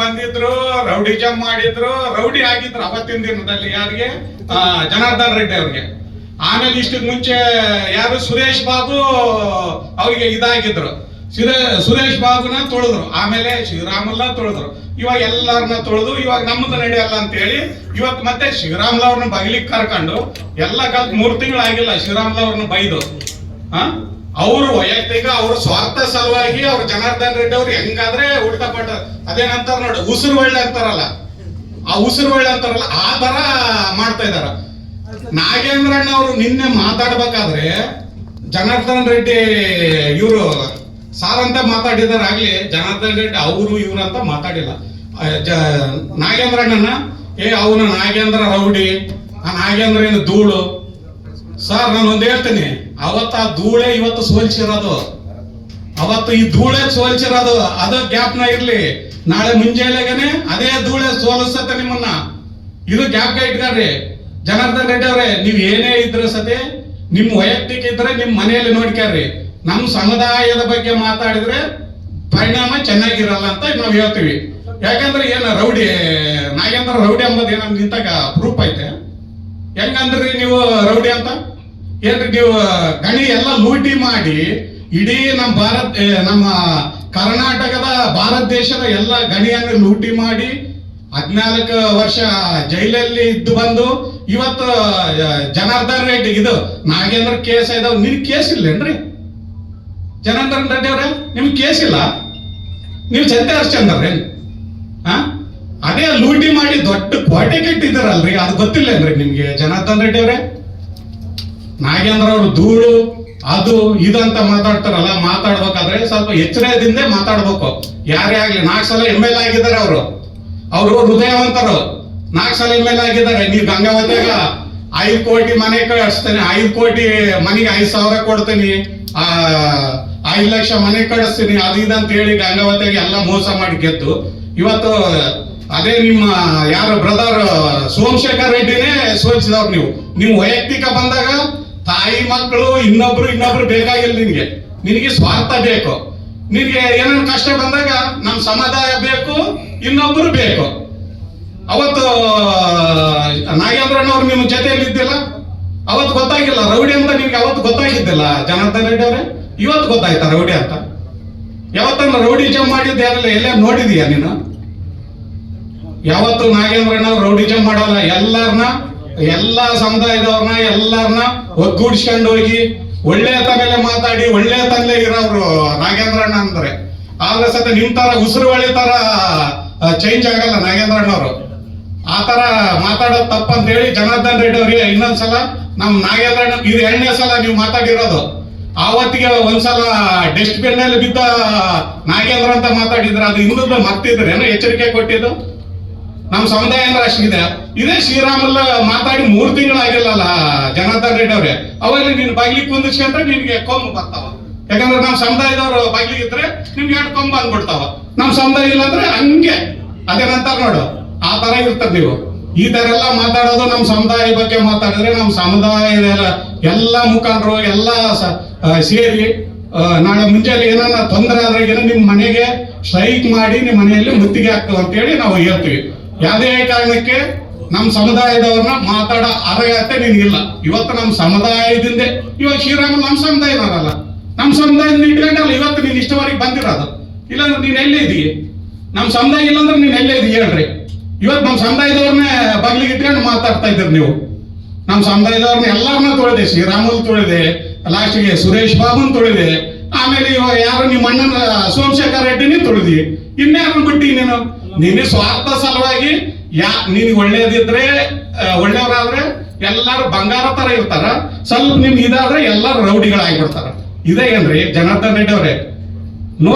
ಬಂದಿದ್ರು, ರೌಡಿ ಜಮ್ ಮಾಡಿದ್ರು, ರೌಡಿ ಆಗಿದ್ರು ಅವತ್ತಿನ ದಿನದಲ್ಲಿ ಯಾರಿಗೆ? ಜನಾರ್ದನ್ ರೆಡ್ಡಿ ಅವ್ರಿಗೆ. ಆಮೇಲೆ ಇಷ್ಟು ಮುಂಚೆ ಯಾರು? ಸುರೇಶ್ ಬಾಬು ಅವ್ರಿಗೆ ಇದಾಗಿದ್ರು. ಸುರೇ- ಸುರೇಶ್ ಬಾಬುನ ತೊಳೆದ್ರು. ಆಮೇಲೆ ಶಿವರಾಮಲ್ಲ ತೊಳೆದ್ರು. ಇವಾಗ ಎಲ್ಲರನ್ನ ತೊಳೆದು, ಇವಾಗ ನಮ್ಮದು ನಡೆಯಲ್ಲ ಅಂತ ಹೇಳಿ ಇವತ್ತು ಮತ್ತೆ ಶ್ರೀರಾಮುಲು ಅವ್ರನ್ನ ಬಗ್ಲಿಕ್ಕೆ ಕರ್ಕೊಂಡು ಎಲ್ಲ ಕಲ್ತ್ ಮೂರ್ ತಿಂಗಳಾಗಿಲ್ಲ ಶ್ರೀರಾಮುಲು ಅವ್ರನ್ನ ಬೈದು. ಆ? ಅವರು ವೈಯಕ್ತಿಕ, ಅವ್ರ ಸ್ವಾರ್ಥ ಸಲುವಾಗಿ ಅವ್ರ ಜನಾರ್ದನ್ ರೆಡ್ಡಿ ಅವ್ರು ಹೆಂಗಾದ್ರೆ ಉಲ್ಟಾ ಪಟ್ಟ ಅದೇನಂತಾರ ನೋಡಿ, ಉಸಿರು ಒಳ್ಳೆ ಅಂತಾರಲ್ಲ. ಆ ಉಸಿರು ಒಳ್ಳೆ ಅಂತಾರಲ್ಲ, ಆ ತರ ಮಾಡ್ತಾ ಇದಾರ. ನಾಗೇಂದ್ರಣ್ಣ ಅವರು ನಿನ್ನೆ ಮಾತಾಡ್ಬೇಕಾದ್ರೆ ಜನಾರ್ದನ್ ರೆಡ್ಡಿ ಇವರು ಸಾರ್ ಅಂತ ಮಾತಾಡಿದಾರಾಗ್ಲಿ, ಜನಾರ್ದನ್ ರೆಡ್ಡಿ ಅವರು ಇವ್ರು ಅಂತ ಮಾತಾಡಿಲ್ಲ. ನಾಗೇಂದ್ರಣ್ಣನ, ಏ, ಅವನು ನಾಗೇಂದ್ರ ರೌಡಿ, ಆ ನಾಗೇಂದ್ರ ಏನು ಧೂಳು ಸರ್, ನಾನು ಒಂದು ಹೇಳ್ತೀನಿ. ಅವತ್ತ ಧೂಳೆ ಇವತ್ತು ಸೋಲ್ಸಿರೋದು. ಅವತ್ತು ಈ ಧೂಳೆ ಸೋಲ್ಸಿರೋದು. ಅದು ಗ್ಯಾಪ್ನ ಇರ್ಲಿ. ನಾಳೆ ಮುಂಜಾನೆಗೇನೆ ಅದೇ ಧೂಳೆ ಸೋಲಿಸತ್ತೆ ನಿಮ್ಮನ್ನ. ಇದು ಗ್ಯಾಪ್ ಇಟ್ಕೊಳ್ರಿ. ಜನಾರ್ದನ್ ರೆಡ್ಡಿ ಅವ್ರೆ, ನೀವ್ ಏನೇ ಇದ್ರೆ ಸತಿ, ನಿಮ್ ವೈಯಕ್ತಿಕ ಇದ್ರೆ ನಿಮ್ ಮನೆಯಲ್ಲಿ ನೋಡ್ಕ್ಯಾರ್ರಿ. ನಮ್ ಸಮುದಾಯದ ಬಗ್ಗೆ ಮಾತಾಡಿದ್ರೆ ಪರಿಣಾಮ ಚೆನ್ನಾಗಿರಲ್ಲ ಅಂತ ನಾವ್ ಹೇಳ್ತೀವಿ. ಯಾಕಂದ್ರೆ ಏನ ರೌಡಿ, ನಾಗೇಂದ್ರ ರೌಡಿ ಅಂಬದ್ ಏನ ನಿಂತಾಗ ಪ್ರೂಫ್ ಐತೆ. ಹೆಂಗಂದ್ರಿ ನೀವು ರೌಡಿ ಅಂತ? ಏನ್ರಿ ನೀವು ಗಣಿ ಎಲ್ಲ ಲೂಟಿ ಮಾಡಿ, ಇಡೀ ನಮ್ಮ ಭಾರತ ನಮ್ಮ ಕರ್ನಾಟಕದ ಭಾರತ ದೇಶದ ಎಲ್ಲ ಗಣಿಯನ್ನು ಲೂಟಿ ಮಾಡಿ, ಹದಿನಾಲ್ಕು ವರ್ಷ ಜೈಲಲ್ಲಿ ಇದ್ದು ಬಂದು, ಇವತ್ತು ಜನಾರ್ದನ್ ರೆಡ್ಡಿ, ಇದು ನಾಗೇಂದ್ರ ಕೇಸ್ ಇದಾವ್. ನಿನ್ ಕೇಸ್ ಇಲ್ಲೇನ್ರಿ? ಜನಾರ್ದನ್ ರೆಡ್ಡಿ ಅವ್ರೆ ನಿಮ್ಗೆ ಕೇಸ್ ಇಲ್ಲ? ನೀವು ಚಂದ್ರ ಹರ್ಷಂದ್ರಿ ಹಾ ಅದೇ ಲೂಟಿ ಮಾಡಿ ದೊಡ್ಡ ಕೋಟೆ ಕಟ್ಟಿದಾರಲ್ರಿ ಅದು ಗೊತ್ತಿಲ್ಲೇನ್ರಿ ನಿಮ್ಗೆ ಜನಾರ್ದನ್ ರೆಡ್ಡಿ ಅವ್ರೆ? ನಾಗೇಂದ್ರ ಅವರು ಧೂಳು, ಅದು, ಇದಂತ ಮಾತಾಡ್ತಾರಲ್ಲ, ಮಾತಾಡ್ಬೇಕಾದ್ರೆ ಸ್ವಲ್ಪ ಎಚ್ಚರದಿಂದ ಮಾತಾಡ್ಬೇಕು. ಯಾರೇ ಆಗ್ಲಿ ನಾಲ್ಕು ಸಲ ಎಂ ಎಲ್ ಆಗಿದ್ದಾರೆ ಅವರು. ಅವರು ಹೃದಯವಂತರು. ನಾಲ್ಕು ಸಲ ಎಂ ಎಲ್ ಆಗಿದ್ದಾರೆ. ನೀವು ಗಂಗಾವತಿಯಾಗ ಐದು ಕೋಟಿ ಮನೆ ಕಳಿಸ್ತೇನೆ, ಐದು ಕೋಟಿ ಮನೆಗೆ ಐದು ಸಾವಿರ ಕೊಡ್ತೀನಿ, ಆ, ಐದು ಲಕ್ಷ ಮನೆ ಕಳಿಸ್ತೀನಿ, ಅದು ಇದಂತ ಹೇಳಿ ಗಂಗಾವತಿಯಾಗಿ ಎಲ್ಲ ಮೋಸ ಮಾಡಿ ಗೆದ್ದು, ಇವತ್ತು ಅದೇ ನಿಮ್ಮ ಯಾರು ಬ್ರದರ್ ಸೋಮಶೇಖರ್ ರೆಡ್ಡಿನೇ ಸೋಲಿಸಿದವ್ರು ನೀವು. ನೀವು ವೈಯಕ್ತಿಕ ಬಂದಾಗ ತಾಯಿ ಮಕ್ಕಳು ಇನ್ನೊಬ್ರು ಇನ್ನೊಬ್ರು ಬೇಕಾಗಿಲ್ಲ ನಿನ್ಗೆ. ನಿನಗೆ ಸ್ವಾರ್ಥ ಬೇಕು. ನಿನಗೆ ಏನೇನು ಕಷ್ಟ ಬಂದಾಗ ನಮ್ಮ ಸಮುದಾಯ ಬೇಕು, ಇನ್ನೊಬ್ರು ಬೇಕು. ಅವತ್ತು ನಾಗೇಂದ್ರಣ್ಣವ್ರು ನಿಮ್ಮ ಜೊತೆಯಲ್ಲಿ ಇದ್ದಿಲ್ಲ? ಅವತ್ತು ಗೊತ್ತಾಗಿಲ್ಲ, ರೌಡಿ ಅಂತ ನಿಮ್ಗೆ ಅವತ್ತು ಗೊತ್ತಾಗಿದ್ದಿಲ್ಲ, ಜನಾರ್ದನ್ ರೆಡ್ಡಿ ಅವರೇ? ಇವತ್ತು ಗೊತ್ತಾಯ್ತಾ ರೌಡಿ ಅಂತ? ಯಾವತ್ತನ್ನ ರೌಡಿಜಮ್ ಮಾಡಿದ್ದೆ ಯಾರಲ್ಲ ಎಲ್ಲೇ ನೋಡಿದೀಯ ನೀನು? ಯಾವತ್ತು ನಾಗೇಂದ್ರಣ್ಣ ರೌಡಿಜಮ್ ಮಾಡಲ್ಲ ಎಲ್ಲಾರನ್ನ ಎಲ್ಲಾ ಸಮುದಾಯದವ್ರನ್ನ ಎಲ್ಲಾರನ್ನ ಒಗ್ಗೂಡ್ಸ್ಕೊಂಡು ಹೋಗಿ ಒಳ್ಳೆತನಲ್ಲೇ ಮಾತಾಡಿ ಒಳ್ಳೆತನಲ್ಲೇ ಇರೋರು ನಾಗೇಂದ್ರಣ್ಣ ಅಂದ್ರೆ. ಆದ್ರೆ ಸತ ನಿಮ್ ತರ ಉಸಿರು ಒಳ್ಳೆ ತರ ಚೇಂಜ್ ಆಗಲ್ಲ ನಾಗೇಂದ್ರಣ್ಣವರು. ಆ ತರ ಮಾತಾಡೋದು ತಪ್ಪಂತ ಹೇಳಿ ಜನಾರ್ದನ್ ರೆಡ್ಡಿ ಅವ್ರಿಗೆ ಇನ್ನೊಂದ್ಸಲ ನಮ್ ನಾಗೇಂದ್ರಣ್ಣ ಇದು ಎರಡನೇ ಸಲ ನೀವು ಮಾತಾಡಿರೋದು. ಆವತ್ತಿಗೆ ಒಂದ್ಸಲ ಡಸ್ಟ್ಬಿನ್ ಅಲ್ಲಿ ಬಿದ್ದ ನಾಗೇಂದ್ರ ಅಂತ ಮಾತಾಡಿದ್ರೆ ಅದು ಇನ್ನೊಂದು ಮರ್ತಿದ್ರೇನು ಎಚ್ಚರಿಕೆ ಕೊಟ್ಟಿದ್ದು? ನಮ್ಮ ಸಮುದಾಯ ಅಂದ್ರೆ ಅಷ್ಟಿದೆ ಇದೇ. ಶ್ರೀರಾಮಲ್ಲ ಮಾತಾಡಿ ಮೂರ್ ತಿಂಗಳಾಗಿಲ್ಲಲ್ಲ, ಜನಾರ್ದನ್ ರೆಡ್ಡಿ ಅವ್ರೆ. ಅವಾಗ ನೀನ್ ಬಾಗಿಲಿಗೆ ಕುಂದಿಸ್ಕೊಂಡ್ರೆ ನಿನ್ಗೆ ಕೊಂಬು ಬರ್ತಾವ. ಯಾಕಂದ್ರೆ ನಮ್ಮ ಸಮುದಾಯದವ್ರು ಬಾಗಿಲಿಗೆ ಇದ್ರೆ ನಿಮ್ಗೆ ಎರಡು ಕೊಂಬು ಅಂದ್ಬಿಡ್ತಾವ. ನಮ್ಮ ಸಮುದಾಯ ಇಲ್ಲ ಅಂದ್ರೆ ಹಂಗೆ. ಅದೇನಂತಾರ ನೋಡು, ಆ ತರ ಇರ್ತದ ನೀವು. ಈ ತರ ಎಲ್ಲ ಮಾತಾಡೋದು ನಮ್ಮ ಸಮುದಾಯ ಬಗ್ಗೆ ಮಾತಾಡಿದ್ರೆ ನಮ್ಮ ಸಮುದಾಯದ ಎಲ್ಲ- ಮುಖಂಡರು, ಎಲ್ಲ ಸೇರಿ ನಾಳೆ ಮುಂಜಾನೆ ಏನಾನ ತೊಂದರೆ ಆದ್ರೆ ಏನೋ ನಿಮ್ ಮನೆಗೆ ಸ್ಟ್ರೈಕ್ ಮಾಡಿ ನಿಮ್ ಮನೆಯಲ್ಲಿ ಮುತ್ತಿಗೆ ಅಂತ ಹೇಳಿ ನಾವು ಹೇಳ್ತೀವಿ. ಯಾವುದೇ ಕಾರಣಕ್ಕೆ ನಮ್ಮ ಸಮುದಾಯದವ್ರನ್ನ ಮಾತಾಡ ಅರ್ಹತೆ ನಿನ್ಗಿಲ್ಲ. ಇವತ್ತು ನಮ್ಮ ಸಮುದಾಯದಿಂದ, ಇವಾಗ ಶ್ರೀರಾಮ ನಮ್ಮ ಸಮುದಾಯದವರಲ್ಲ ನಮ್ಮ ಸಮುದಾಯದಿಂದ ಇಟ್ಕೊಂಡಲ್ಲ, ಇವತ್ತು ನೀನು ಇಷ್ಟವರೆಗೆ ಬಂದಿರೋದು. ಇಲ್ಲಾಂದ್ರೆ ನೀನು ಎಲ್ಲೇ ಇದೀಯ? ನಮ್ಮ ಸಮುದಾಯ ಇಲ್ಲಾಂದ್ರೆ ನೀನು ಎಲ್ಲೇ ಇದೀಯ ಹೇಳ್ರಿ. ಇವತ್ತು ನಮ್ಮ ಸಮುದಾಯದವ್ರನ್ನೇ ಬಗ್ಲಿಗೆ ಇಟ್ಕೊಂಡು ಮಾತಾಡ್ತಾ ಇದ್ದೀರಿ ನೀವು. ನಮ್ಮ ಸಮುದಾಯದವ್ರನ್ನ ಎಲ್ಲರನ್ನ ತೊಳೆದೆ ಶ್ರೀರಾಮುಲ್ ತೊಳೆದೆ ಲಾಸ್ಟಿಗೆ ಸುರೇಶ್ ಬಾಬುನ್ ತೊಳೆದೆ. ಆಮೇಲೆ ಇವಾಗ ಯಾರು ನಿಮ್ಮ ಅಣ್ಣನ ಸೋಮಶೇಖರ್ ರೆಡ್ಡಿನೇ ತೊಳೆದಿ ಇನ್ಯಾರನ್ನ ಬಿಟ್ಟಿ ನೀನು? ನಿನ್ನ ಸ್ವಾರ್ಥ ಸಲುವಾಗಿ ಯಾ, ನಿನಗೆ ಒಳ್ಳೇದಿದ್ರೆ ಒಳ್ಳೆಯವರಾದ್ರೆ ಎಲ್ಲಾರು ಬಂಗಾರ ತರ ಇರ್ತಾರ. ಸ್ವಲ್ಪ ನಿಮ್ಗೆ ಇದಾದ್ರೆ ಎಲ್ಲಾರು ರೌಡಿಗಳಾಗ್ಬಿಡ್ತಾರ. ಇದೇ ಏನ್ರಿ, ಜನಾರ್ದನ್ ರೆಡ್ಡಿ ಅವ್ರೆ